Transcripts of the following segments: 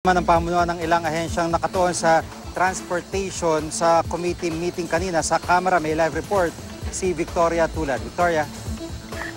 ang pamunuan ng ilang ahensyang nakatuon sa transportation sa committee meeting kanina sa Kamara. May live report si Victoria Tulad. Victoria.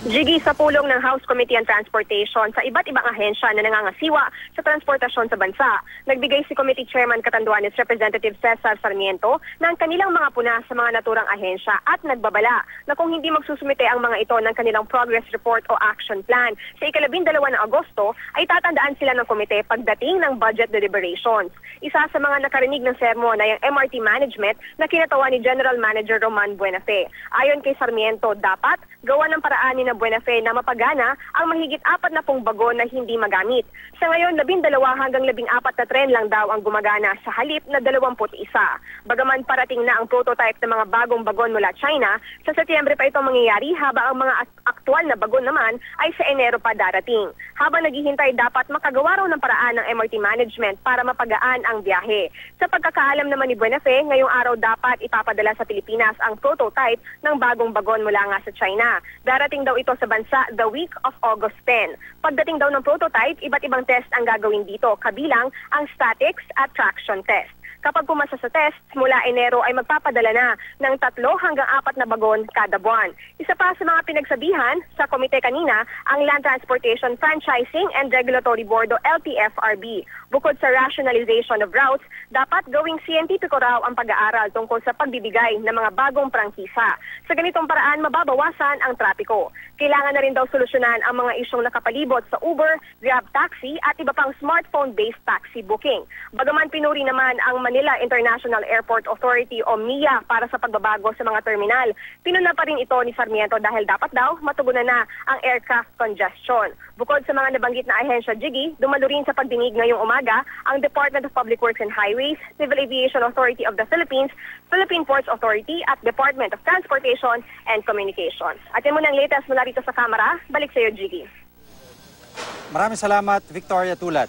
Jiggy sa pulong ng House Committee on Transportation sa iba't ibang ahensya na nangangasiwa sa transportasyon sa bansa. Nagbigay si Committee Chairman Katanduanes Representative Cesar Sarmiento ng kanilang mga puna sa mga naturang ahensya at nagbabala na kung hindi magsusumite ang mga ito ng kanilang progress report o action plan sa ikalabindalawa ng Agosto ay tatandaan sila ng komite pagdating ng budget deliberations. Isa sa mga nakarinig ng sermon ay ang MRT management na kinatawa ni General Manager Roman Buenafe. Ayon kay Sarmiento, dapat gawa ng paraan ni na Buenafe na mapagana ang mahigit apat na pong bagon na hindi magamit. Sa ngayon, labindalawa hanggang labing apat na tren lang daw ang gumagana sa halip na dalawamput isa. Bagaman parating na ang prototype ng mga bagong bagon mula China, sa Setyembre pa ito mangyayari habang ang mga aktual na bagon naman ay sa Enero pa darating. Habang naghihintay, dapat makagawa raw ng paraan ng MRT management para mapagaan ang biyahe. Sa pagkakaalam naman ni Buenafe, ngayong araw dapat ipapadala sa Pilipinas ang prototype ng bagong bagon mula nga sa China. Darating daw ito sa bansa the week of August 10. Pagdating daw ng prototype, iba't ibang test ang gagawin dito, kabilang ang statics at traction test. Kapag pumasa sa test, mula Enero ay magpapadala na ng tatlo hanggang apat na bagon kada buwan. Isa pa sa mga pinagsabihan sa komite kanina, ang Land Transportation Franchising and Regulatory Board o LTFRB. Bukod sa rationalization of routes, dapat gawing scientifico raw ang pag-aaral tungkol sa pagbibigay ng mga bagong prangkisa. Sa ganitong paraan, mababawasan ang trapiko. Kailangan na rin daw solusyonan ang mga isyong nakapalibot sa Uber, Grab Taxi at iba pang smartphone-based taxi booking. Bagaman pinuri naman ang Manila International Airport Authority o MIA para sa pagbabago sa mga terminal. Pinuna pa rin ito ni Sarmiento dahil dapat daw matugunan na ang aircraft congestion. Bukod sa mga nabanggit na ahensya, Jiggy, dumalo rin sa pagdinig ngayong umaga ang Department of Public Works and Highways, Civil Aviation Authority of the Philippines, Philippine Ports Authority at Department of Transportation and Communications. At yan muna ang latest mula rito sa Kamara. Balik sa iyo, Jiggy. Maraming salamat, Victoria Tulad.